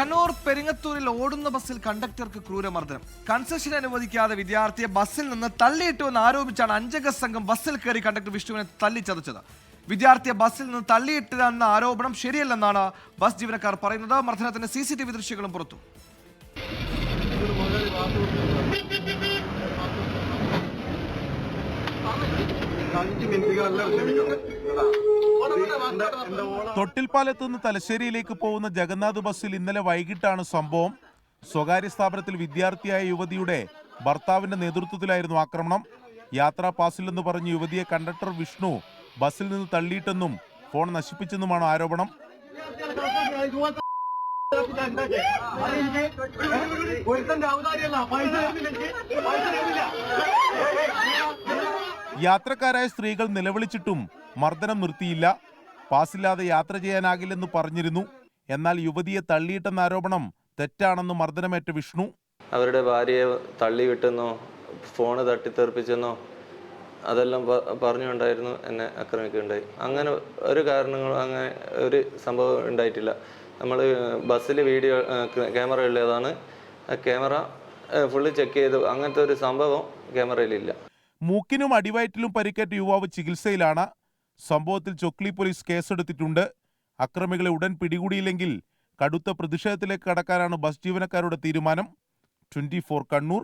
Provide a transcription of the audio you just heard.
കണ്ണൂർ പെരിങ്ങത്തൂരിൽ ഓടുന്ന ബസ്സിൽ കണ്ടക്ടർക്ക് ക്രൂരമർദ്ദനം. കൺസെഷൻ അനുവദിക്കാതെ വിദ്യാർത്ഥിയെ ബസ്സിൽ നിന്ന് തള്ളിയിട്ടുവെന്ന് ആരോപിച്ചാണ് അഞ്ചംഗ സംഘം ബസ്സിൽ കയറി കണ്ടക്ടർ വിഷ്ണുവിനെ തല്ലിച്ചതച്ചത് വിദ്യാർത്ഥിയെ ബസ്സിൽ നിന്ന് തള്ളിയിട്ടതെന്ന ആരോപണം ശരിയല്ലെന്നാണ് ബസ് ജീവനക്കാർ പറയുന്നത്. മർദ്ദനത്തിന്റെ സി സി ടി വി ദൃശ്യങ്ങളും പുറത്തു. തൊട്ടിൽപ്പാലത്ത് നിന്ന് തലശ്ശേരിയിലേക്ക് പോകുന്ന ജഗന്നാഥ് ബസ്സിൽ ഇന്നലെ വൈകിട്ടാണ് സംഭവം. സ്വകാര്യ സ്ഥാപനത്തിൽ വിദ്യാർത്ഥിയായ യുവതിയുടെ ഭർത്താവിന്റെ നേതൃത്വത്തിലായിരുന്നു ആക്രമണം. യാത്രാ പാസിൽ പാസിലെന്ന് പറഞ്ഞ് യുവതിയെ കണ്ടക്ടർ വിഷ്ണു ബസ്സിൽ നിന്ന് തള്ളിയിട്ടെന്നും ഫോൺ നശിപ്പിച്ചെന്നുമാണ് ആരോപണം. യാത്രക്കാരായ സ്ത്രീകൾ നിലവിളിച്ചിട്ടും മർദ്ദനം നിർത്തിയില്ല. പാസില്ലാതെ യാത്ര ചെയ്യാനാകില്ലെന്ന് പറഞ്ഞിരുന്നു. എന്നാൽ യുവതിയെ തള്ളിയിട്ടെന്ന ആരോപണം തെറ്റാണെന്ന് മർദ്ദനമേറ്റ വിഷ്ണു. അവരുടെ ഭാര്യയെ തള്ളി വിട്ടെന്നോ ഫോണ് തട്ടിത്തെറിപ്പിച്ചെന്നോ അതെല്ലാം പറഞ്ഞുണ്ടായിരുന്നു പറഞ്ഞുകൊണ്ടായിരുന്നു എന്നെ ആക്രമിക്കുകയുണ്ടായി. അങ്ങനെ ഒരു കാരണങ്ങളും അങ്ങനെ ഒരു സംഭവം ഉണ്ടായിട്ടില്ല. നമ്മൾ ബസ്സിൽ വീഡിയോ ക്യാമറ ഉള്ളതാണ്. ക്യാമറ ഫുള്ള് ചെക്ക് ചെയ്തു അങ്ങനത്തെ ഒരു സംഭവം ക്യാമറയിലില്ല. മൂക്കിനും അടിവയറ്റിലും പരിക്കേറ്റ യുവാവ് ചികിത്സയിലാണ്. സംഭവത്തിൽ ചൊക്ലി പോലീസ് കേസെടുത്തിട്ടുണ്ട്. അക്രമികളെ ഉടൻ പിടികൂടിയില്ലെങ്കിൽ കടുത്ത പ്രതിഷേധത്തിലേക്ക് കടക്കാനാണ് ബസ് ജീവനക്കാരുടെ തീരുമാനം. ട്വന്റി കണ്ണൂർ.